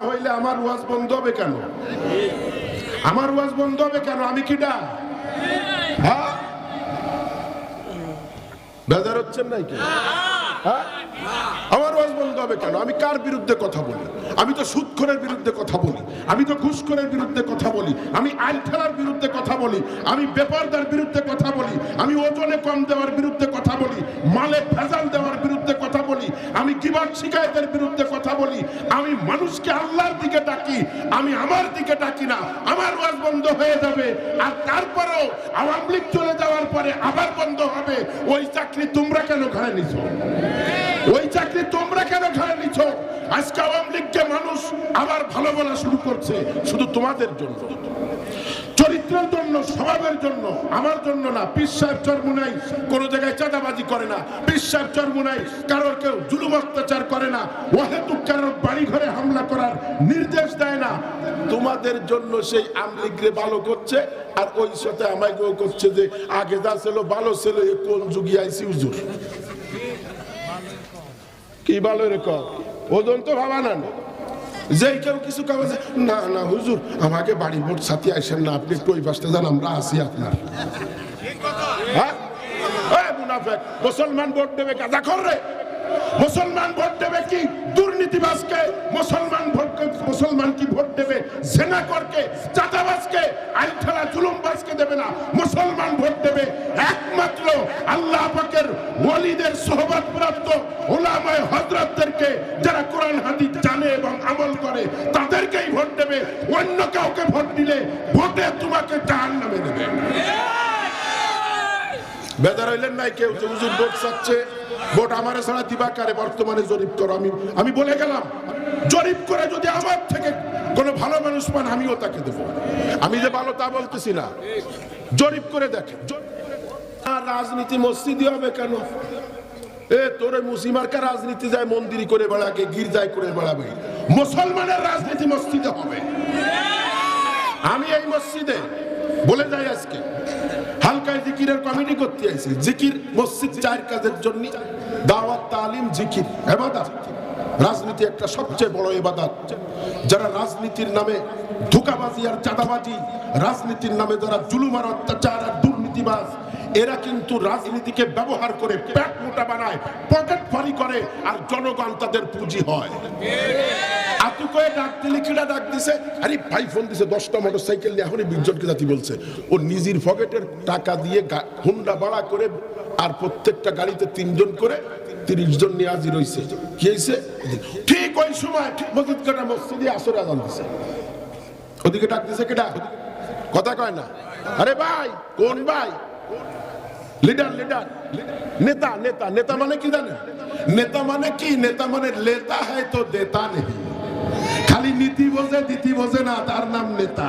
হইলে আমার ওয়াজ বন্ধ হবে কেন? আমার ওয়াজ বন্ধ হবে কেন? আমি কিডা হ্যাঁ? বেজার হচ্ছেন নাকি? হ্যাঁ? আমার ওয়াজ বন্ধ হবে কেন? আমি কার বিরুদ্ধে কথা বলি? আমি তো সুদখোরের বিরুদ্ধে কথা বলি। আমি তো ঘুষখোরের বিরুদ্ধে কথা বলি। আমি আইন খেলার বিরুদ্ধে কথা বলি। আমি বেপারদার বিরুদ্ধে কথা বলি। আমি ওজনে কম দেওয়ার বিরুদ্ধে কথা বলি। মালে ভেজাল দেওয়ার বিরুদ্ধে কথা বলি। আমি কিবার শিকায়তের বিরুদ্ধে কথা বলি। আমি মানুষকে আল্লাহর দিকে ডাকি। আমি আমার দিকে ডাকি না। আমার ওয়াজ বন্ধ হয়ে যাবে। আর তারপরেও আওয়ামী লীগ চলে যাওয়ার পরে আবার বন্ধ হবে। ওই চাকরি তোমরা কেন ঘরে নিছো? ওই চাকরি তোমরা কেন ঘাড়ে নিছ? আজকে আওয়ামী লীগকে মানুষ আবার ভালো বলা শুরু করছে, শুধু তোমাদের জন্য। চরিত্রের জন্য, স্বভাবের জন্য, আমার জন্য না। সাহেব চরমুনাই কোনো জায়গায় চাঁদাবাজি করে না। সাহেব চরমুনাই কারোর কেউ জুলুম অত্যাচার করে না। ওহেতুক কারোর বাড়ি ঘরে হামলা করার নির্দেশ দেয় না। তোমাদের জন্য সেই আমলিগরে ভালো করছে, আর ওই সাথে আমায় করছে যে আগে যা ছিল ভালো ছিল কোন যুগি আইসি কি ভালো রে ওজন তো ভাবা না যে কেউ কিছু কাগজ না না, হুজুর, আমাকে বাড়ি মোট সাথে আসেন না, আপনি একটু ওই পাশে যান, আমরা আছি আপনার। হ্যাঁ? মুসলমান ভোট দেবে কাজা খর রে মুসলমান ভোট দেবে কি? দুর্নীতিবাজকে মুসলমান ভোট মুসলমান কি ভোট দেবে? জেনা করকে, চাঁদাবাজকে আইনখানা জুলুমবাজকে দেবে না। মুসলমান ভোট দেবে একমাত্র আল্লাহ পাকের ওয়ালিদের সোহবত প্রাপ্ত ওলামায় হযরতদেরকে যারা কোরআন, হাদিস জানে এবং আমল করে, তাদেরকেই ভোট দেবে। অন্য কাউকে ভোট দিলে ভোটে তোমাকে জাহান্নামে দেবে। বেদার হইলেন নাই কেউ যে হুজুর ভোট চাচ্ছে, ভোট আমার ছাড়া দিবা কারে? বর্তমানে জরিপ করো। আমি আমি বলে গেলাম, জরিপ করে যদি আমার থেকে কোনো ভালো মানুষ পান, আমিও তাকে দেবো। আমি যে ভালো তা বলতেছি না। জরিপ করে দেখে রাজনীতি মসজিদই হবে কেন? এ, তোরে মুসিমার্কা রাজনীতি যায় মন্দিরি করে বেড়াকে, গির্জায় করে বেড়াবে। মুসলমানের রাজনীতি মসজিদে হবে। আমি এই মসজিদে, বলে যাই আজকে হালকায় জিকিরের কমিটি করতে আইছে। জিকির মসজিদ চার কাজের জন্য দাওয়াত, তালিম, জিকির এবাদত রাজনীতি একটা সবচেয়ে বড় এবাদত যারা রাজনীতির নামে ধোকাবাজি আর চাঁদাবাজি, রাজনীতির নামে যারা জুলুমার অত্যাচার আর দুর্নীতিবাজ এরা কিন্তু রাজনীতিকে ব্যবহার করে পেট মোটা বানায়, পকেট ফারি করে, আর জনগণ তাদের পুঁজি হয়। আরে দিছে, দশটা সাইকেল নিয়ে এখনই বলছে। ও নিজের টাকা দিয়ে ভাড়া করে, আর প্রত্যেকটা গাড়িতে তিনজন করে তিরিশ জন নিয়ে ঠিক ওই সময় ওদিকে ডাক দিছে কেটা কথা কয় না? আরে ভাই, কোন ভাই? লিডার লিডার নেতা নেতা নেতা মানে কি জানে নেতা মানে কি নেতা মানে লেতা হয় তো দেতা নেই খালি নীতি বোঝে দিতি বোঝে না তার নাম নেতা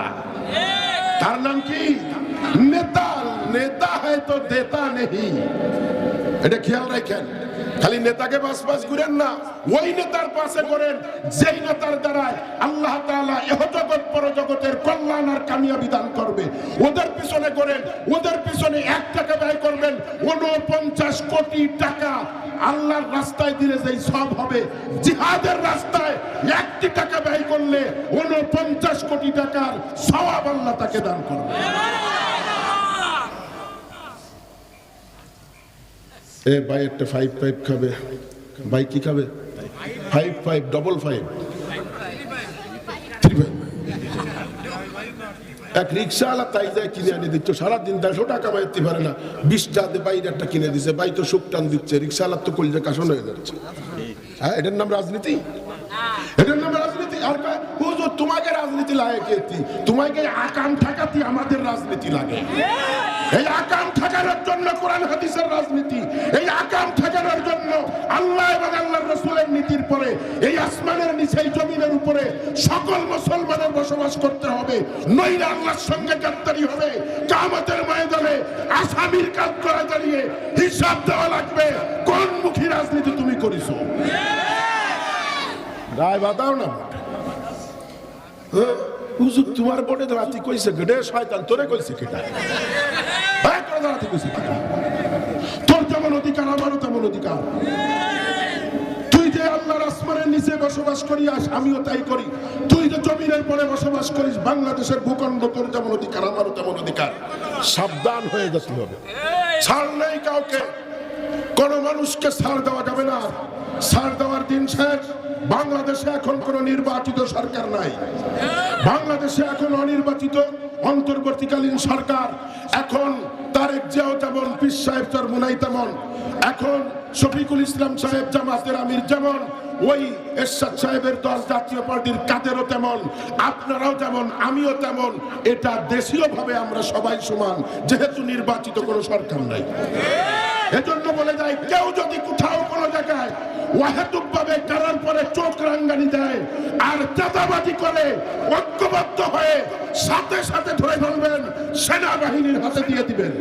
তার নাম কি নেতা নেতা হয় তো দেতা নেই এটা খেয়াল রাখেন, খালি নেতাকে বাস বাস করেন না, ওই নেতার পাশে করেন, যেই নেতার দ্বারায় আল্লাহ তাআলা এহ জগৎ পরজগতের কল্যাণ আর কামিয়াবি দান করবে। ওদের পিছনে করেন, ওদের পিছনে এক টাকা ব্যয় করবেন উনপঞ্চাশ কোটি টাকা আল্লাহর রাস্তায় দিলে যেই সব হবে। জিহাদের রাস্তায় একটি টাকা ব্যয় করলে উনপঞ্চাশ কোটি টাকার সওয়াব আল্লাহ তাকে দান করবে। এ ভাই একটা ফাইভ ফাইভ খাবে। ভাই কি খাবে? ফাইভ ফাইভ ডবল ফাইভ এক রিক্সাওয়ালা তাই যায় কিনে আনি দিচ্ছ। সারাদিন দেড়শো টাকা বাইতে পারে না। বিশটা বাইরে একটা কিনে দিছে। বাই তো সুখ টান দিচ্ছে। রিক্সাওয়ালার তো কলজা কাশন হয়ে যাচ্ছে। হ্যাঁ এটার নাম রাজনীতি? তোমাকে রাজনীতি লাগে কে তোমাকে আকাম আমাদের রাজনীতি লাগে। এই আকাম ঠেকানোর জন্য কোরআন হাদিসের রাজনীতি। এই আকাম ঠেকানোর জন্য আল্লাহ এবং রসুলের নীতির পরে এই আসমানের নিচে, এই জমিনের উপরে সকল মুসলমানের বসবাস করতে হবে। নইলে আল্লাহর সঙ্গে গাদ্দারি হবে। কামতের ময়দানে আসামির কাজ করে দাঁড়িয়ে হিসাব দেওয়া লাগবে। কোন মুখী রাজনীতি তুমি করিছো? রায় বাদাও না হ্যাঁ, হুজুর তোমার বোর্ডে রাতি কইছে গেডে শয়তান তোরে কইছে কেটা? করে দাঁড়াতে কইছে কেটা? তোর যেমন অধিকার আমারও তেমন অধিকার। তুই যে আল্লাহর আসমান আসমানের নিচে বসবাস করি আস আমিও তাই করি। তুই যে জমিনের পরে বসবাস করিস বাংলাদেশের ভূখণ্ড তোর যেমন অধিকার আমারও তেমন অধিকার। সাবধান হয়ে হবে। ছাড় নেই কাউকে। কোন মানুষকে সার দেওয়া যাবে না। সার দেওয়ার দিন শেষ। বাংলাদেশে এখন কোন নির্বাচিত সরকার নাই। বাংলাদেশে এখন অনির্বাচিত, অন্তর্বর্তীকালীন সরকার। এখন তারেক জিয়াও যেমন পিস সাহেব চরমুনাই তেমন। এখন শফিকুল ইসলাম সাহেব, জামাতের আমির যেমন, ওই এরশাদ সাহেবের দল জাতীয় পার্টির কাদেরও তেমন, আপনারাও যেমন, আমিও তেমন। এটা দেশীয় ভাবে আমরা সবাই সমান, যেহেতু নির্বাচিত কোনো সরকার নাই। এজন্য বলে যায় কেউ যদি কোথাও কোনো জায়গায় ওয়াহেতুক ভাবে কারার পরে চোখ রাঙ্গানি দেয় আর চাঁদাবাজি করে ঐক্যবদ্ধ হয়ে সাথে সাথে ধরে ফেলবেন সেনাবাহিনীর হাতে দিয়ে দিবেন।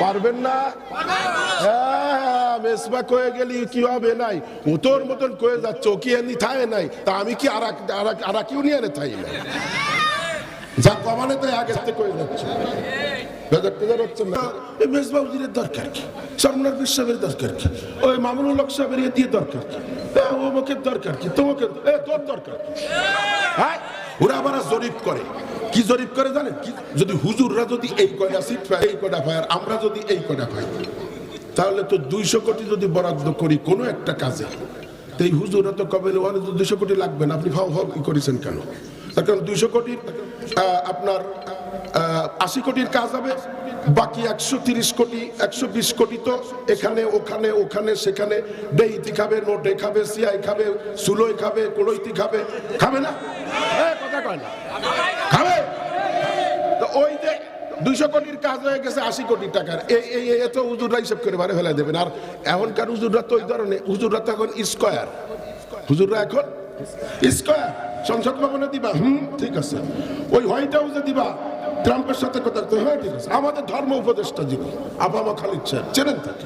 পারবেন না? হ্যাঁ, মেসবা কয়ে গেলি কি হবে নাই? ও তোর মতন কয়ে যাচ্ছে ও কি এমনি থায় নাই? তা আমি কি আর আর এক ইউনিয়নে থাই না যা কমানে তাই আগের থেকে কয়ে যাচ্ছে। কি? কি? ওই দরকার কি? কি? তোমাকে হ্যাঁ? জরিপ করে। কি করে জানেন? কি যদি হুজুররা যদি এই কয়টা সিট পায়, এই কয়টা পায়, আর আমরা যদি এই কয়টা পাই, তাহলে তো দুইশো কোটি যদি বরাদ্দ করি কোনো একটা কাজে। এই হুজুররা তো কবে ওখানে তো দুইশো কোটি লাগবে না। আপনি ভাও ই করেছেন কেন? কারণ দুইশো কোটির আপনার আশি কোটির কাজ হবে, বাকি একশো তিরিশ কোটি, একশো বিশ কোটি তো এখানে, ওখানে ওখানে, সেখানে ডেইতি খাবে, নোটে খাবে, সিআই খাবে সুলোই খাবে কোড়ইতি খাবে খাবে না? কথা কয় না। খাবে? তো ওই যে দুইশো কোটির কাজ হয়ে গেছে আশি কোটি টাকার এই এত হুজুররা হিসেব করে বারে ফেলে দেবেন। আর এখনকার হুজুররা তো ওই ধরনের হুজুররা তো এখন স্কোয়ার। হুজুররা এখন স্কোয়ার সংসদ ভবনে দিবা হুম ঠিক আছে। ওই হোয়াইট হাউসে দিবা ট্রাম্পের সাথে কথা তো হ্যাঁ ঠিক আছে। আমাদের ধর্ম উপদেষ্টা দিব আবামা খালিদ সাহেব চেনেন তাকে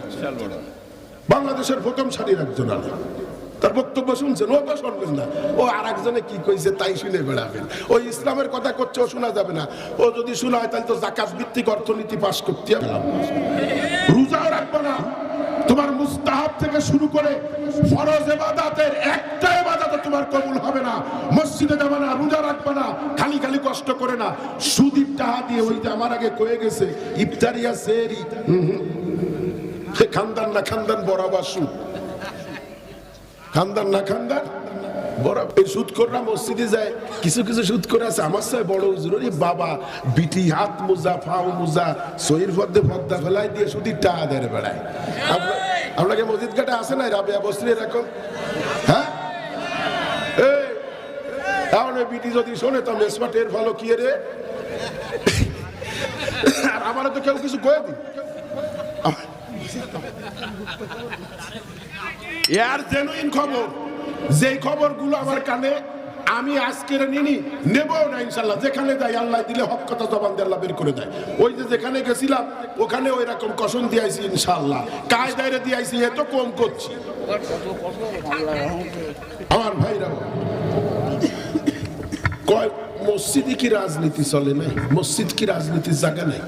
বাংলাদেশের প্রথম সারির একজন আলী তার বক্তব্য শুনছেন? ও তো শুনবেন না। ও আর একজনে কি কইছে তাই শুনে বেড়াবেন। ওই ইসলামের কথা করছে ও শোনা যাবে না। ও যদি শোনা হয় তাহলে তো জাকাত ভিত্তিক অর্থনীতি পাশ করতে হবে। রোজাও রাখব না। তোমার মুস্তাহাব থেকে শুরু করে ফরজ এবাদাতের একটা তোমার কবুল হবে না। মসজিদে যাবে না, রোজা রাখবে না, খালি খালি কষ্ট করে না। সুদীপ টাহা দিয়ে ওই যে আমার আগে কয়ে গেছে, ইফতারিয়া সেরি। সে খানদান না খানদান, বরাবর সুদ। খানদান না খানদান মসজিদে যায়, কিছু কিছু সুদ করে আছে। আমার বড় বাবা, বিটি হাত মোজা মোজা ফেলাই দিয়ে টাকা বেড়ায়। আপনাকে মসজিদ ঘাটে আসে না রাবিয়া বস্ত্রী এরকম? হ্যাঁ? তাহলে বিটি যদি শোনে, তো মেসপা টের ভালো কি রে? আর আমারও তো কেউ কিছু কয়ে দিন এর জেনুইন খবর, যেই খবরগুলো আমার কানে, আমি আজকের নিনি নেব না ইনশাল্লাহ। যেখানে যাই, আল্লাহ দিলে হক কথা জবান দিয়ে বের করে দেয়। ওই যে যেখানে গেছিলাম, ওখানে ওই রকম কসম দিয়েছি ইনশাল্লাহ। কায়দায় দিয়েছি এত কম করছি। আমার ভাইরা কয় মসজিদে কি রাজনীতি চলে নাই? মসজিদ কি রাজনীতির জায়গা নাই?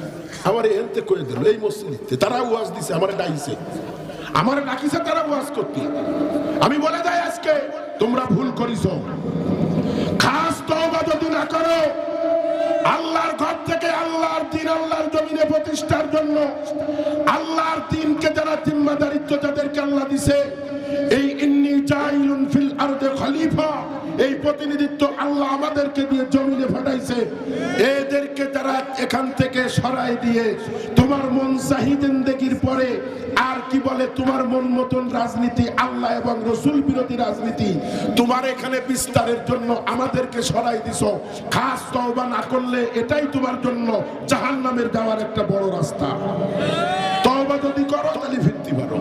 আমার এনতে কয়ে দিল, এই মসজিদে। তারা ওয়াজ দিছে, আমার ডাইছে। আমার ডাকিছে, তারা ওয়াজ করতে। আমি বলে যাই আজকে, তোমরা ভুল করিস খাস তওবা যদি না করো, আল্লাহর ঘর থেকে আল্লাহর দিন, আল্লাহর জমিনে প্রতিষ্ঠার জন্য, আল্লাহর দিনকে যারা জিম্মাদারিত্ব যাদেরকে আল্লাহ দিছে, এই জাইলুন ফিল আরদে খলিফা। এই প্রতিনিধিত্ব আল্লাহ আমাদেরকে দিয়ে জমিনে ফাটাইছে। এদেরকে যারা এখান থেকে সরাই দিয়ে তোমার মন চাহিদেন্দেগির পরে আর কি বলে তোমার মন মতন রাজনীতি, আল্লাহ এবং রসুল বিরোধী রাজনীতি, তোমার এখানে বিস্তারের জন্য আমাদেরকে সরাই দিছ। খাস তওবা না করলে এটাই তোমার জন্য জাহান নামের যাওয়ার একটা বড় রাস্তা। তওবা যদি করো তাহলে ফিরতে পারো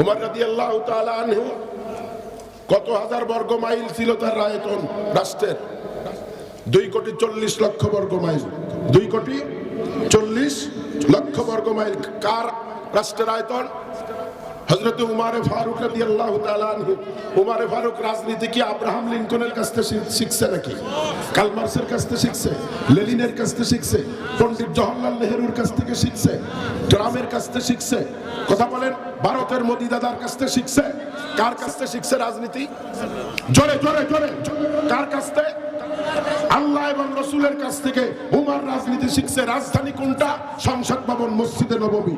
উমর রাজি আল্লাহ আনহু কত হাজার বর্গ মাইল ছিল তার আয়তন রাষ্ট্রের? দুই কোটি চল্লিশ লক্ষ বর্গ মাইল। দুই কোটি চল্লিশ লক্ষ বর্গ মাইল। কার রাষ্ট্রের আয়তন হজরত উমারে ফারুক রাদি আল্লাহ উমারে ফারুক রাজনীতি কি আব্রাহাম লিঙ্কনের কাছ থেকে শিখছে নাকি? কালমার্সের কাছ থেকে শিখছে? লেলিনের কাছ থেকে শিখছে? পন্ডিত জওহরলাল নেহরুর কাছ থেকে শিখছে? ট্রামের কাছ থেকে শিখছে? কথা বলেন, ভারতের মোদি দাদার কাছ থেকে শিখছে? কার কাছ থেকে শিখছে রাজনীতি? জোরে জোরে জোরে। কার কাছ থেকে? আল্লাহ এবং রসুলের কাছ থেকে উমার রাজনীতি শিখছে। রাজধানী কোনটা? সংসদ ভবন, মসজিদে নবমী।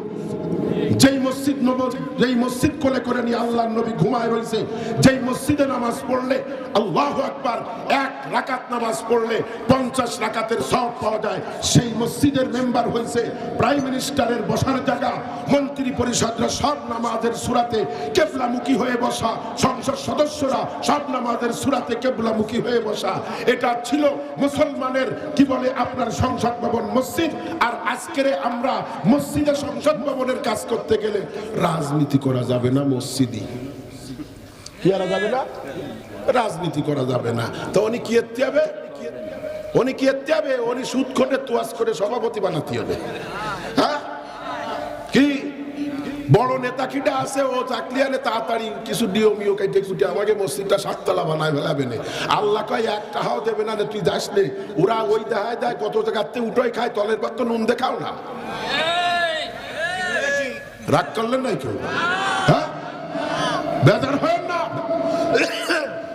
যেই মসজিদ যেই মসজিদ কোলে করে নিয়ে আল্লাহ নবী ঘুমায় রয়েছে, যেই মসজিদে নামাজ পড়লে আল্লাহ আকবার এক রাকাত নামাজ পড়লে পঞ্চাশ রাকাতের সব পাওয়া যায়। সেই মসজিদের মেম্বার হয়েছে প্রাইম মিনিস্টারের বসার জায়গা, মন্ত্রী পরিষদরা সব নামাজের সুরাতে কেবলামুখী হয়ে বসা, সংসদ সদস্যরা সব নামাজের সুরাতে কেবলামুখী হয়ে বসা। এটা ছিল মুসলমানের, কি বলে আপনার সংসদ ভবন মসজিদ, আর আজকের আমরা মসজিদে সংসদ ভবনের কাজ করতে গেলে রাজনীতি করা যাবে না মসজিদই কি করা যাবে না? রাজনীতি করা যাবে না। তো উনি কি এতে হবে উনি কি এতে হবে উনি সুদ খোটে তোয়াজ করে সভাপতি বানাতে হবে। হ্যাঁ? কি? বড় নেতা কিটা আছে, ও চাকলিয়ানে তাড়াতাড়ি কিছু নিয়মীয় কাইটে কুটে আমাকে মসজিদটা সাততলা বানায় ফেলাবে না। আল্লাহ কয় এক টাকাও দেবে না তুই যাস নে। ওরা ওই দেখায় দেয়, কত জায়গাতে উঠোই খায়, তলের তো নুন দেখাও না। রাগ করলেন নাই কেউ? হ্যাঁ? বেজার হয়েন না।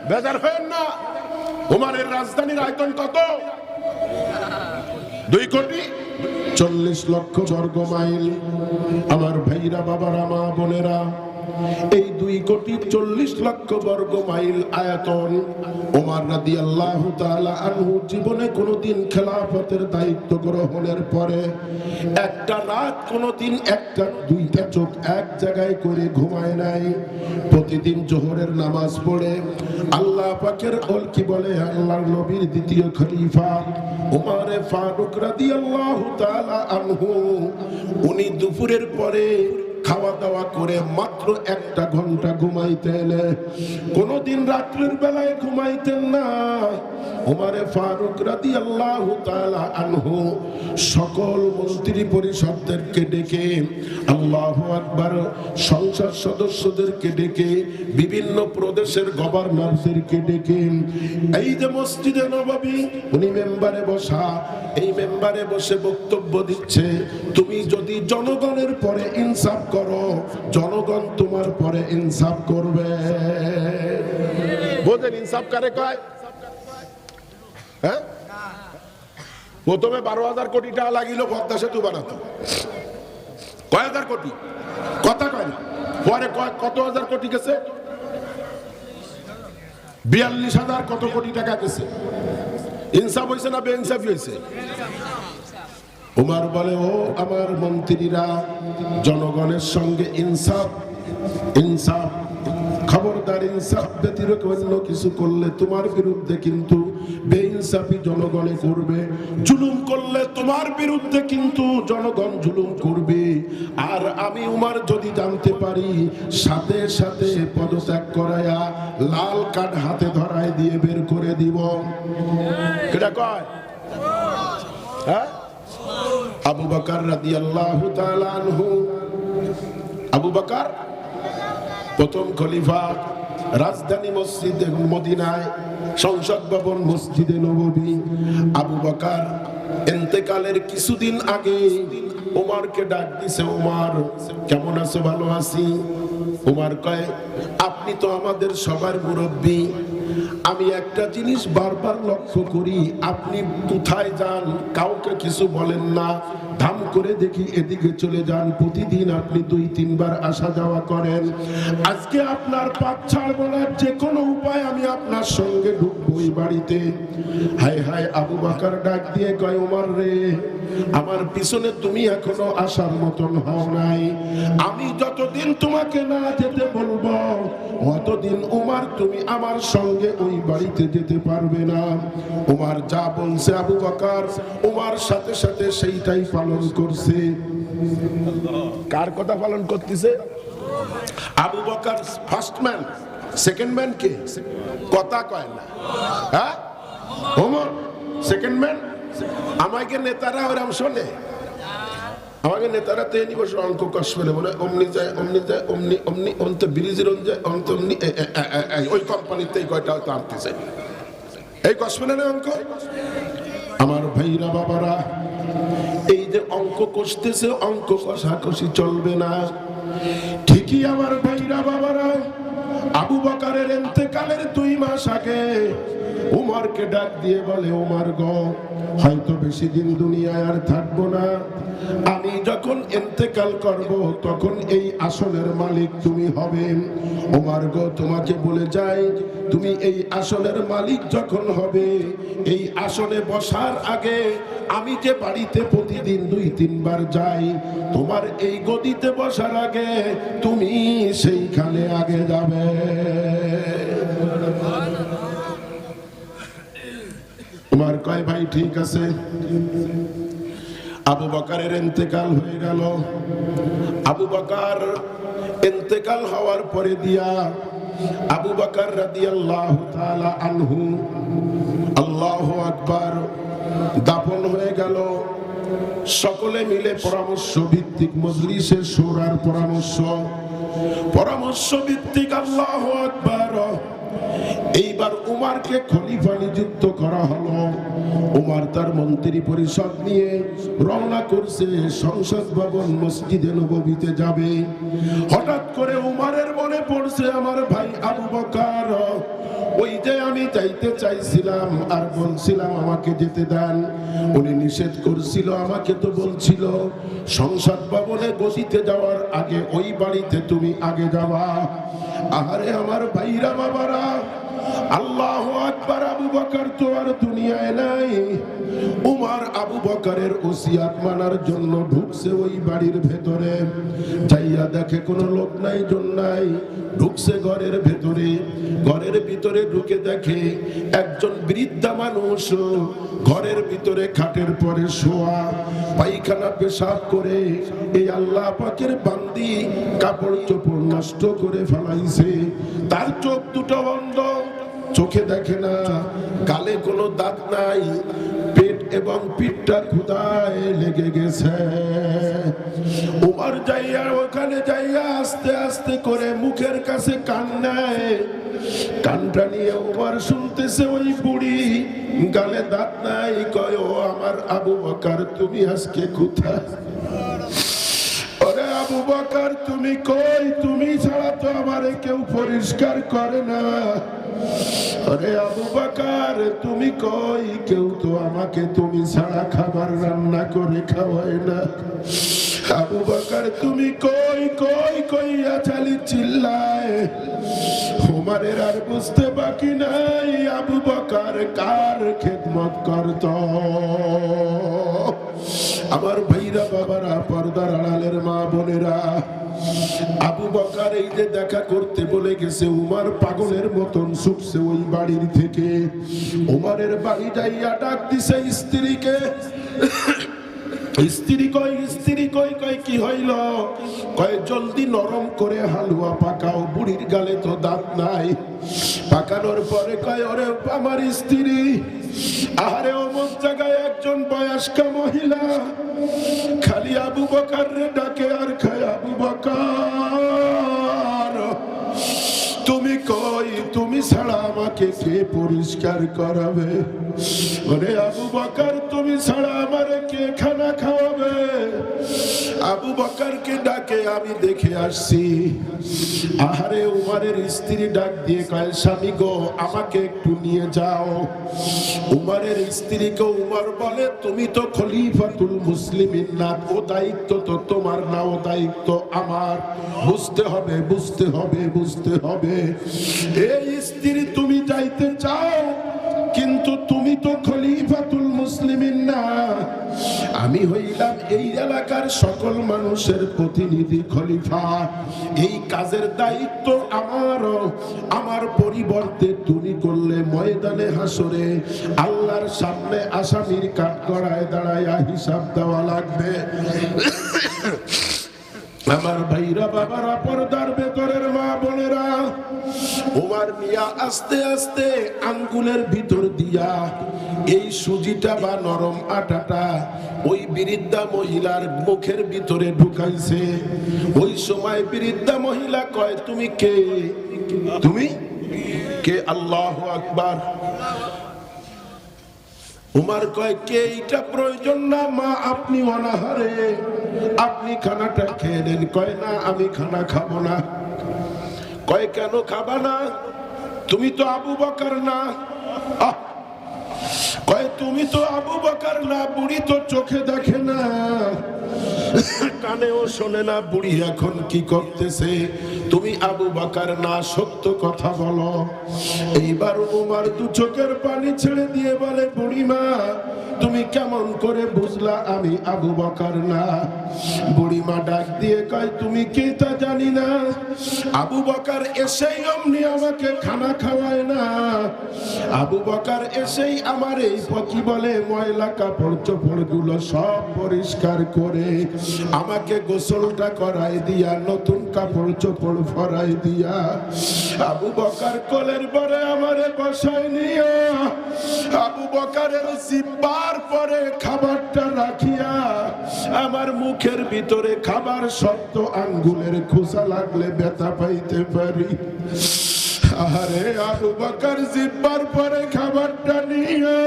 বেজার হয়েন না। ওমানের রাজধানীর আয়তন কত? দুই কোটি? চল্লিশ লক্ষ বর্গ মাইল। আমার ভাইরা, বাবারা, মা, বোনেরা এই দুই কোটি চল্লিশ লক্ষ বর্গ মাইল আয়তন ওমার রাদি আল্লাহ আনহু জীবনে কোনোদিন খেলাফতের দায়িত্ব গ্রহণের পরে একটা রাত, কোনোদিন একটা দুইটা চোখ এক জায়গায় করে ঘুমায় নাই। প্রতিদিন জোহরের নামাজ পড়ে আল্লাহ পাকের ওল কি বলে? আল্লাহর নবীর দ্বিতীয় খলিফা উমারে ফারুক রাদিয়াল্লাহু তাআলা আনহু। উনি দুপুরের পরে খাওয়া দাওয়া করে মাত্র একটা ঘণ্টা ঘুমাইতেন কোনদিন রাত্রের বেলায় ঘুমাইতেন না। উমারে ফারুক রাদি আল্লাহ আনহু সকল মন্ত্রী পরিষদদেরকে ডেকে, আল্লাহ আকবার, সংসদ সদস্যদেরকে ডেকে, বিভিন্ন প্রদেশের গভর্নরদেরকে ডেকে, এই যে মসজিদে নবাবী, উনি মেম্বারে বসা, এই মেম্বারে বসে বক্তব্য দিচ্ছে, তুমি যদি জনগণের পরে ইনসাফ করো, জনগণ তোমার পরে ইনসাফ করবে। বোঝেন ইনসাফ কারে কয়? হ্যাঁ? প্রথমে বারো হাজার কোটি টাকা লাগিল, পদ্মা সেতু বানাতে। কয় হাজার কোটি? কথা কয় না। পরে কত হাজার কোটি গেছে? বিয়াল্লিশ হাজার কত কোটি টাকা গেছে? ইনসাফ হয়েছে না বে বেইনসাফি হয়েছে উমার বলে ও আমার মন্ত্রীরা জনগণের সঙ্গে ইনসাফ ইনসাফ খবরদার ইনসাফ ব্যতিরেক অন্য কিছু করলে তোমার বিরুদ্ধে কিন্তু বেইনসাফি জনগণে করবে। জুলুম করলে তোমার বিরুদ্ধে কিন্তু জনগণ জুলুম করবে। আর আমি উমার যদি জানতে পারি সাথে সাথে পদত্যাগ করায়া লাল কার্ড হাতে ধরায় দিয়ে বের করে দিব। কেটা কয়? হ্যাঁ? আবু বকর তাআলা আনহু। আবু বকর প্রথম খলিফা রাজধানী মসজিদ মদিনায় সংসদ ভবন মসজিদে নববী। আবু বকর এতেকালের কিছুদিন আগে ওমরকে ডাক দিছে ওমর কেমন আছো? ভালো আছি? ওমর কয়, আপনি তো আমাদের সবার মুরব্বী। আমি একটা জিনিস বারবার লক্ষ্য করি, আপনি কোথায় যান, কাউকে কিছু বলেন না, ধাম করে দেখি এদিকে চলে যান, প্রতিদিন আপনি দুই, তিনবার আসা যাওয়া করেন। আজকে আপনার পাক ছাড় বলার যে কোনো উপায় আমি আপনার সঙ্গে ঢুকবো। বাড়িতে। হায় হায় আবু বাকার ডাক দিয়ে কয় উমার রে, আমার পিছনে তুমি এখনও আসার মতন হও নাই। আমি যতদিন তোমাকে না যেতে বলব, অতদিন উমার তুমি আমার সঙ্গে ওই বাড়িতে যেতে পারবে না। উমার যা বলছে আবু বকর উমার সাথে সাথে সেইটাই পালন করছে। কার কথা পালন করতেছে? Abu Bakar first man second man কে? কথা কয় না। হ্যাঁ? ওমর সেকেন্ড ম্যান আমাকে নেতারা ওরম শোনে? আমাকে নেতারা তো এনি বসে অঙ্ক কষ ফেলে বলে অমনি যায় অমনি যায়, অমনি অমনি, অন্ত ব্রিজের অন যায়, অন্ত অমনি ওই কোম্পানিতে এই কয়টা হয়তো আনতেছে এই কষ ফেলে না অঙ্ক? আমার ভাইরা বাবারা, এই যে অঙ্ক কষতেছে, অঙ্ক কষাকষি চলবে না। ঠিকই আমার ভাইরা বাবারা আবু বকারের এতেকালের দুই মাস আগে উমারকে ডাক দিয়ে বলে, উমার গ, হয়তো বেশি দিন দুনিয়ায় আর থাকব না। আমি যখন এতেকাল করব, তখন এই আসনের মালিক তুমি হবে। উমার গো, তোমাকে বলে যাই, তুমি এই আসনের মালিক যখন হবে, এই আসনে বসার আগে আমি যে বাড়িতে প্রতিদিন দুই, তিনবার যাই, তোমার এই গদিতে বসার আগে তুমি সেইখানে আগে যাবে। তোমার কয় ভাই ঠিক আছে? আবু বকারের এন্তেকাল হয়ে গেল। আবু বকার এন্তেকাল হওয়ার পরে দিয়া আবু বকার রাদিয়াল্লাহু তাআলা আনহু আল্লাহু আকবার দাফন হয়ে গেল। সকলে মিলে পরামর্শ ভিত্তিক মজলিসের সুরার পরামর্শ পরামর্শ ভিত্তিক আল্লাহ আকবার। এইবার উমারকে খলিফা নিযুক্ত করা হলো। উমার তার মন্ত্রী পরিষদ নিয়ে রওনা করছে। সংসদ ভবন মসজিদে নববীতে যাবে। হঠাৎ করে উমারের মনে পড়ছে, আমার ভাই আবু বকার ওই যে আমি যাইতে চাইছিলাম আর বলছিলাম, আমাকে যেতে দেন। উনি নিষেধ করছিল, আমাকে তো বলছিল, সংসদ ভবনে গদিতে যাওয়ার আগে ওই বাড়িতে তুমি আগে যাওয়া। আহারে আমার ভাইরা বাবারা আল্লাহ আকবার আবু বকর তো আর দুনিয়ায় নাই। উমার আবু বকরের ওসিয়াত মানার জন্য ঢুকছে ওই বাড়ির ভেতরে। যাইয়া দেখে কোনো লোক নাই, জন নাই। ঢুকছে ঘরের ভেতরে। ঘরের ভিতরে ঢুকে দেখে একজন বৃদ্ধা মানুষ ঘরের ভিতরে খাটের পরে শোয়া, পায়খানা পেশাব করে এই আল্লাহ পাকের বান্দি কাপড় চোপড় নষ্ট করে ফেলাইছে। তার চোখ দুটো বন্ধ। চোখে দেখে না, গালে কোনো দাঁত নাই, পেট এবং পিঠটা ক্ষুদায় লেগে গেছে। উমার যাইয়া ওখানে যাইয়া আস্তে আস্তে করে মুখের কাছে কান নেয়। কানটা নিয়ে উমার শুনতেছে, ওই বুড়ি, গালে দাঁত নাই, কয়, ও আমার আবু বকার, তুমি আজকে কোথায়? বকার তুমি কই? তুমি ছাড়া তো আমারে কেউ পরিষ্কার করে না। আরে আবু বাকার, তুমি কই? কেউ তো আমাকে তুমি ছাড়া খাবার রান্না করে খাওয়ায় না। আবু বাকার, তুমি কই কই কইয়া চালি চিল্লায়? হুমারের আর বুঝতে বাকি নাই। আবু বাকার কার খেদমত করত? আমার ভাইরা বাবারা, পর্দার আড়ালের মা বোনেরা, আবু বকার এই যে দেখা করতে বলে গেছে, উমার পাগলের মতন ছুটছে ওই বাড়ির থেকে। উমারের বাড়ি যাইয়া ডাক দিছে স্ত্রীকে। স্ত্রী কই স্ত্রী কই কই কি হইল? কয়, জলদি নরম করে হালুয়া পাকাও, বুড়ির গালে তো দাঁত নাই। পাকানোর পরে কয়, ওরে আমার স্ত্রী, আহারে অমন জায়গায় একজন বয়স্ক মহিলা। খালি আবু বকার রে ডাকে আর খায় আবু বকার তুমি কই তুমি ছাড়া আমাকে কে পরিষ্কার করাবে? আবু বাকার তুমি ছাড়া আমার কে খানা খাওয়াবে? আবু বকারকে ডাকে, আমি দেখে আসছি। আহারে, উমারের স্ত্রী ডাক দিয়ে কয়, স্বামী গো, আমাকে একটু নিয়ে যাও। উমারের স্ত্রীকে উমার বলে, তুমি তো খলিফাতুল মুসলিমিন না, ও দায়িত্ব তো তোমার না, ও দায়িত্ব আমার। বুঝতে হবে বুঝতে হবে বুঝতে হবে। এই স্ত্রী, তুমি যাইতে চাও? কিন্তু তুমি তো খলিফাতুল মুসলিমিন না। আমি হইলাম এই এলাকার সকল মানুষের প্রতিনিধি খলিফা। এই কাজের দায়িত্ব আমার আমার পরিবর্তে তুমি করলে ময়দানে হাসরে আল্লাহর সামনে আসামির কাঠ গড়ায় দাঁড়ায় হিসাব দেওয়া লাগবে। আমার ভাইরা বাবারা, পর্দার ভেতরের মা বোনেরা ওমার মিয়া আস্তে আস্তে আঙ্গুলের ভিতর দিয়া এই সুজিটা বা নরম আটাটা ওই বৃদ্ধা মহিলার মুখের ভিতরে ঢুকাইছে। ওই সময় বৃদ্ধা মহিলা কয়, তুমি কে? তুমি কে? আল্লাহ আকবার। উমার কয়, কে এইটা প্রয়োজন না? মা, আপনি অনাহারে। আপনি খানাটা খেয়ে নেন। কয়, না, আমি খানা খাব না। কয়, কেন খাবা না? তুমি তো আবু বকার না! কয়, তুমি তো আবু বকার না, বুড়ি তো চোখে দেখে না। কানেও শোনে না বুড়ি। এখন কি করতেছে? তুমি আবু বাকার না, সত্য কথা বলো। এইবার উমার দু চোখের পানি ছেড়ে দিয়ে বলে, বুড়িমা, তুমি কেমন করে বুঝলা আমি আবু বকার না? বুড়িমা ডাক দিয়ে কয়, তুমি কে তা জানি না? আবু বকার এসেই অমনি আমাকে খানা খাওয়ায় আবু বকার এসেই আমার এই কি বলে, ময়লা কাপড় চোপড়গুলো সব পরিষ্কার করে আমাকে গোসলটা করাই দিয়া, নতুন কাপড় চোপড় ফরাই দিয়া আবু বকার কোলের পরে আমারে বসাই নিয়া, আবু বকারের জিব্বার পরে খাবারটা রাখিয়া আমার মুখের ভিতরে খাবার শব্দ আঙ্গুলের খোসা লাগলে ব্যথা পাইতে পারি। আরে আবু বকার জিব্বার পরে খাবারটা নিয়ে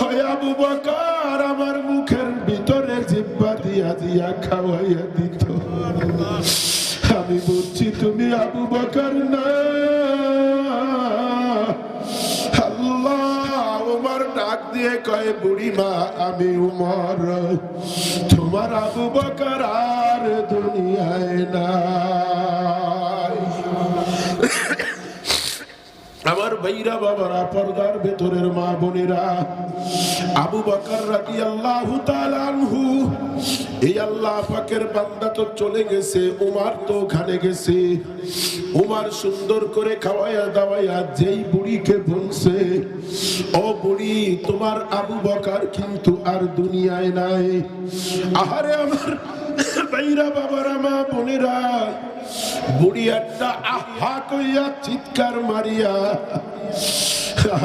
হয় আবু বকার, আমার মুখের ভিতরে জিব্বা দিয়া দিয়া খাওয়াইয়া দিত। আমি বুঝছি তুমি আবু বকার না। উমার দিয়ে কয় বুড়ি মা আমি উমর। তোমার আবু বকার আর দুনিয়ায় নাই। আমার ভাইরা বাবারা, পর্দার ভেতরের মা বোনেরা, আবু বকর রাদিয়াল্লাহু তাআলা আনহু, এই আল্লাহ পাকের বান্দা তো চলে গেছে, উমার তো ওখানে গেছে। উমার সুন্দর করে খাওয়াইয়া দাওয়াইয়া যেই বুড়িকে বলছে, ও বুড়ি, তোমার আবু বকর কিন্তু আর দুনিয়ায় নাই। আহারে আমার ভাইরা বাবারা, মা বোনেরা বুড়ি একটা আহা কইয়া চিৎকার মারিয়া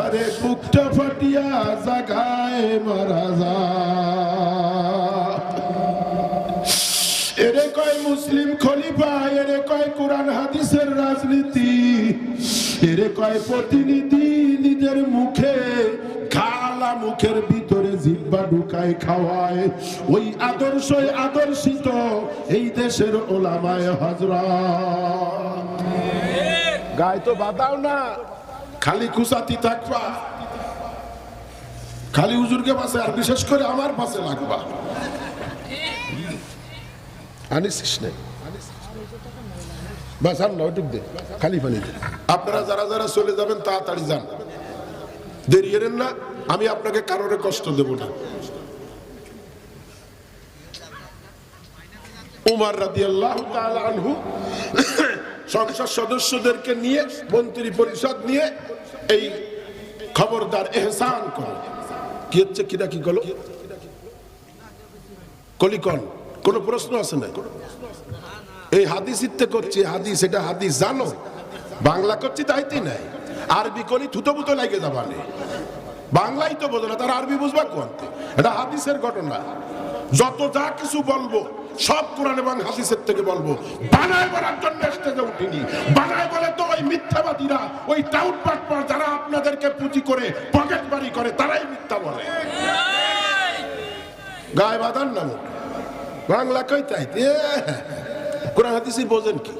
আরে বুকটা ফাটিয়া জাগায় মারা যা। এরে কয় মুসলিম খলিফা, এরে কয় কোরআন হাদিসের রাজনীতি, এরে কয় প্রতিনিধি নিজের মুখে, খালা মুখের ভিতরে জিব্বা ঢুকায় খাওয়ায়, ওই আদর্শই আদর্শিত এই দেশের ওলামায় হজরত গায়ে তো বাদাও না, খালি কুসাতি থাকবা। খালি হুজুরকে পাশে আর বিশেষ করে আমার পাশে লাগবা। আনিস বাস, আর নয় টুক দে। খালি দে। আপনারা যারা যারা চলে যাবেন, তাড়াতাড়ি যান। দেরি এলেন না। আমি আপনাকে কারোর কষ্ট দেব না। উমার আল্লাহ আনহু সংসদ সদস্যদেরকে নিয়ে, মন্ত্রী পরিষদ নিয়ে এই খবরদার এহসান করো। কি হচ্ছে, কি কলিকন কোন প্রশ্ন আছে না এই হাদিস ইত্যে করছি হাদিস, এটা হাদিস জানো? বাংলা করছি তাইতেই নাই। আরবি কলি থুতো বুতো লাগে যাবানে বাংলাই তো বোঝো না, তার আরবি বুঝবা কোয়ান্তে এটা হাদিসের ঘটনা। যত যা কিছু বলব, সব কোরআন এবং হাদিসের থেকে বলব। বানায় বলার জন্য স্টেজে উঠিনি। বানায় বলে তো ওই মিথ্যাবাদীরা, ওই টাউট পাটপার যারা আপনাদেরকে পুঁজি করে, পকেট বাড়ি করে, তারাই মিথ্যা বলে। গায়ে বাঁধার না মোট। বাংলা কই তাই কোরআন হাদিসের বোঝেন কি?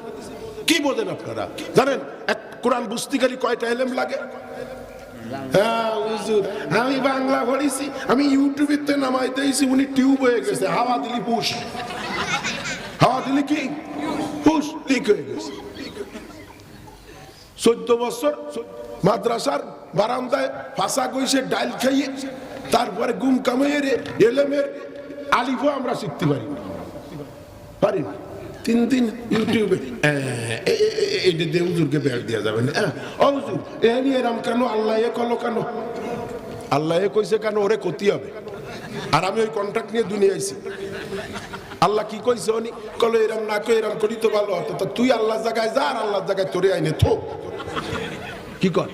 কি বোঝেন আপনারা? জানেন, এক কোরআন বুঝতে গেলে কয়টা এলেম লাগে? হ্যাঁ আমি বাংলা পড়েছি, আমি ইউটিউবেতে নামাই দিয়েছি, উনি টিউব হয়ে গেছে। হাওয়া দিলি পুষ। হাওয়া দিলি কি? পুষ, ঠিক হয়ে গেছে। চোদ্দ বছর মাদ্রাসার বারান্দায় ফাঁসা কইছে ডাইল খাইয়ে, তারপরে গুম রে, এলেমের আলিফও আমরা শিখতে পারি। পারি না। তিন দিন ইউটিউবে দিয়ে হুজুরকে বেল দেওয়া যাবে না। ও হুজুর, এ এরাম কেন? আল্লাহ এ কলো কেন? আল্লাহ এ কইছে কেন? ওরে ক্ষতি হবে। আর আমি ওই কন্ট্রাক্ট নিয়ে দুনিয়া আইছি। আল্লাহ কি কইছে উনি? কলো এরম না কই এরম করি তো ভালো হতো। তো তুই আল্লাহর জায়গায় যা, আর আল্লাহর জায়গায় তোরে আইনে থো। কি কর?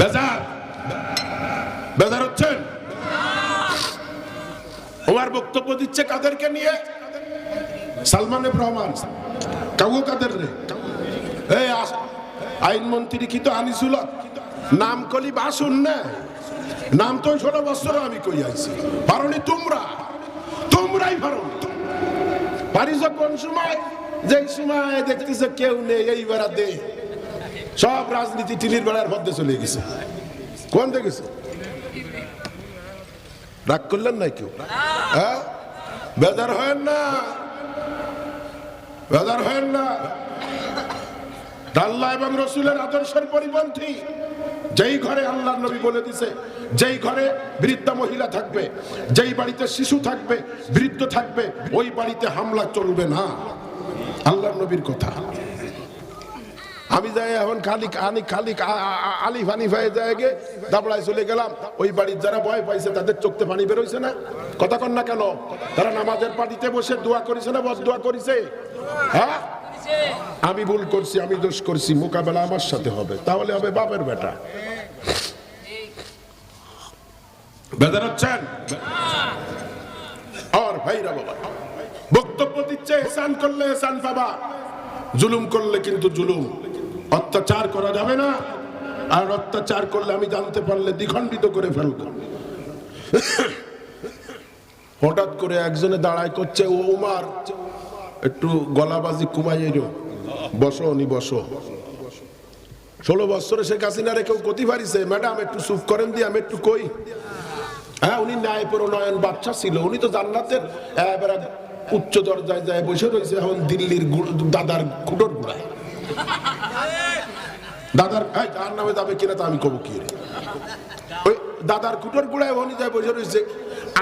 বেজার। বেজার হচ্ছেন? ওমার বক্তব্য দিচ্ছে কাদেরকে নিয়ে? সালমান রহমান কাউ কাদের রে? এই আইনমন্ত্রী কি তো আনিসুল নাম কলি বাসুন না। নাম তো ষোলো বছর আমি কই আইছি। পারনি তোমরা। তোমরাই পারো। পারিস কোন সময় যে সময় দেখতেছে কেউ নেই, এই বেড়া দে। সব রাজনীতি টিলির বেড়ার মধ্যে চলে গেছে। কোন দেখেছে? রাগ করলেন নাই কেউ? হ্যাঁ? বেজার হয় না। বেজার হয়েন না। আল্লাহ এবং রসুলের আদর্শের পরিপন্থী। যেই ঘরে আল্লাহ নবী বলে দিছে, যেই ঘরে বৃদ্ধা মহিলা থাকবে, যেই বাড়িতে শিশু থাকবে, বৃদ্ধ থাকবে, ওই বাড়িতে হামলা চলবে না। আল্লাহ নবীর কথা। আমি যাই এখন খালি খালি আ- আলি ফানি ফাই যায় গে দাবড়ায় চলে গেলাম। ওই বাড়ির যারা ভয় পাইছে, তাদের চোখতে পানি বেরোইছে না। কথা কন না কেন? তারা নামাজের পানিতে বসে দোয়া করেছে না বস দোয়া করেছে? হ্যাঁ? আমি ভুল করছি, আমি দোষ করছি, মোকাবেলা আমার সাথে হবে। তাহলে হবে বাপের বেটা। বেদার হচ্ছেন আর ভাইরা বাবা। বক্তব্য দিচ্ছে এসান করলে এসান পাবা জুলুম করলে কিন্তু জুলুম। অত্যাচার করা যাবে না। আর অত্যাচার করলে আমি জানতে পারলে দ্বিখণ্ডিত করে ফেলব। হঠাৎ করে একজনে দাঁড়ায় করছে, ও উমার, একটু গলাবাজি কুমাইয়ে যো বসো নি, বসো। ষোলো বছরে শেখ হাসিনারে কেউ কতি পারিছে ম্যাডাম, একটু চুপ করেন দিয়ে আমি একটু কই। হ্যাঁ উনি ন্যায় প্রণয়ন বাচ্চা ছিল। উনি তো জান্নাতের উচ্চ দরজায় যায় বসে রয়েছে এখন দিল্লির দাদার খুঁটোর গুড়ায় দাদার এই, যার নামে যাবে কিনা তা আমি কব কি ওই দাদার খুঁটোর গুড়ায় উনি যায় বসে রয়েছে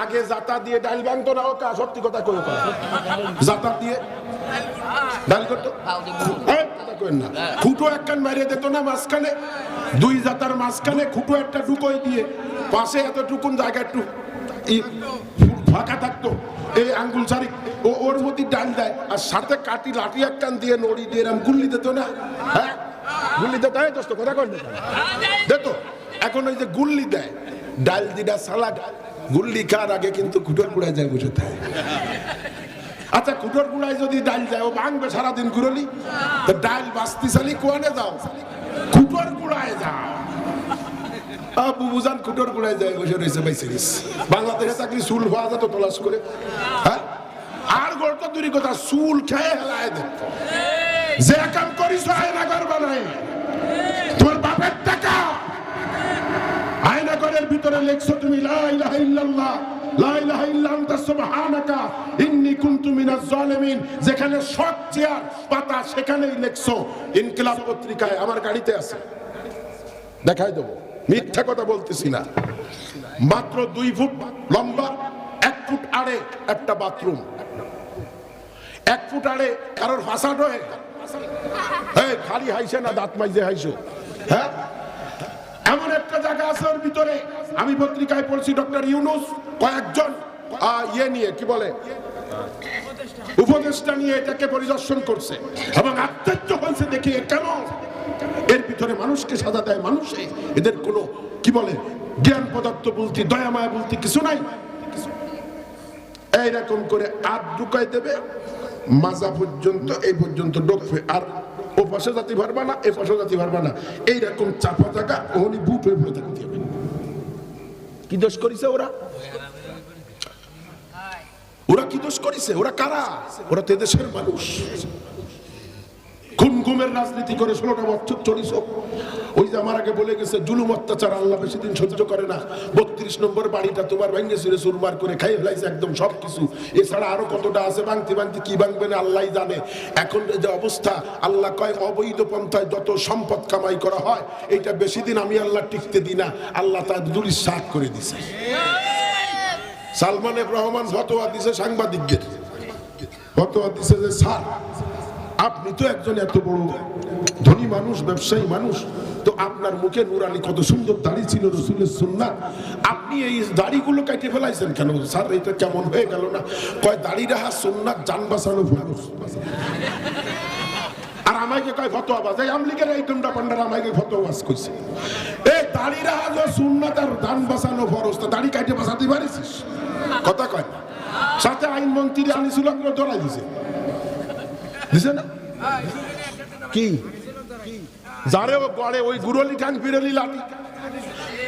আগে জাতা দিয়ে ডাইল ভাঙতো না ওকে সত্যি কথা কই জাতা দিয়ে? ডাইল করতো? না। খুঁটো একখান মারিয়ে দিত না মাঝখানে। দুই জাতার মাঝখানে খুঁটো একটা ঢুকোই দিয়ে। পাশে এতটুকুন জায়গা একটু ফাঁকা থাকতো এই আঙ্গুল সারি ও ওর মধ্যে ডাল দেয়। আর সাথে কাটি লাঠি একখান দিয়ে নড়ি দিয়ে এরম গুল্লি দিত না? হ্যাঁ? গুল্লি দিত? হ্যাঁ দোস্ত কথা কর দেখো এখন ওই যে গুল্লি দেয়। ডাল দিটা সালাড। গুল্লি খাওয়ার আগে কিন্তু খুঁটোর গুড়ায় যায় বসে থাকে। আচ্ছা কুটোর গুড়ায় যদি ডাল যায় ও ভাঙবে সারাদিন ঘুরলি তো ডাল বাস্তি সালি কোয়ানে যাও? কুটোর গুড়ায় যাও। আবু বুজান কুটোর গুড়ায় যায়, বসে রয়েছে ভাই বাংলাদেশে চাকরি চুল পাওয়া যেত তলাশ করে। হ্যাঁ? আর গল্প দূরী কথা চুল খেয়ে হেলায় দেখো যে কাম করিস আয়না করবা নাই তোমার বাপের টাকা। আয়নাগরের ভিতরে লেখছো তুমি, লা ইলাহা ইল্লাল্লাহ যেখানে শক চেয়ার, পাতা সেখানেই লেখছো। ইনকিলাব পত্রিকায়, আমার গাড়িতে আছে। দেখাই দেবো। মিথ্যা কথা বলতেছি না। মাত্র দুই ফুট লম্বা, এক ফুট আড়ে একটা বাথরুম। এক ফুট আড়ে কারোর ফাঁসাড হয়ে খালি হাইছে না, দাঁত মাইজে হাইছো হ্যাঁ? এমন একটা জায়গা আছে ওর ভিতরে। আমি পত্রিকায় পড়ছি ডক্টর ইউনুস, কয়েকজন। ইয়ে নিয়ে, কি বলে? উপদেষ্টা নিয়ে এটাকে পরিদর্শন করছে। এবং আশ্চর্য হয়েছে দেখে কেন? এর ভিতরে মানুষকে সাজা দেয় মানুষে। এদের কোনো, কি বলে, জ্ঞান পদার্থ বলতে, দয়া মায়া বলতে কিছু নাই। এইরকম করে আর ঢুকাই দেবে, মাজা পর্যন্ত, এই পর্যন্ত ঢুকবে আর ও পাশে জাতি পারবা না, এ পাশে জাতি পারবা না। এইরকম চাপা জায়গা ওনি বুট হয়ে পড়ে থাকতে হবে। কি দোষ করেছে ওরা? ওরা কি দোষ করেছে? ওরা কারা? ওরা তো দেশের মানুষ। খুন রাজনীতি করে ষোলোটা বছর চলিস। ওই যে আমার আগে বলে গেছে, জুলুম অত্যাচার আল্লাহ বেশি দিন সহ্য করে না। বত্রিশ নম্বর বাড়িটা তোমার ভেঙে ছিঁড়ে সুরমার করে খাই ফেলাইছে একদম সব কিছু এছাড়া আরও কতটা আছে ভাঙতে ভাঙতে, কি ভাঙবে না আল্লাহ জানে। এখন যে অবস্থা, আল্লাহ কয়, অবৈধ পন্থায় যত সম্পদ কামাই করা হয় এটা বেশি দিন আমি আল্লাহ টিকতে দিই না, আল্লাহ তার দুলিশ সাত করে দিছে। সালমান রহমান ফতোয়া দিছে সাংবাদিকদের। ফতোয়া দিছে যে, স্যার আপনি তো একজন এত বড় ধনী মানুষ, ব্যবসায়ী মানুষ, তো আপনার মুখে নুরানি কত সুন্দর দাড়ি ছিল রসুলের সুন্নাত। আপনি এই দাড়িগুলো কেটে ফেলাইছেন কেন? স্যার, এটা কেমন হয়ে গেল না? কয় দাড়ি রাহা সুন্নাত যান বাঁচানো ফরজ আর আমাকে কয়, ফতোয়া বাজ এই আমলিকের এই গুন্ডা পান্ডার আমাকে ফতোয়া বাজ কইছে এই দাড়ি রাহা যে সুন্নাত আর যান বাঁচানো ফরজ, তা দাড়ি কাটে বাঁচাতে পারিস? কথা কয় না। সাথে আইন মন্ত্রী আনিসুল ধরাই দিছে। দিছে কি? যারে গড়ে ওই গুরলি টান পিরলি লাঠি।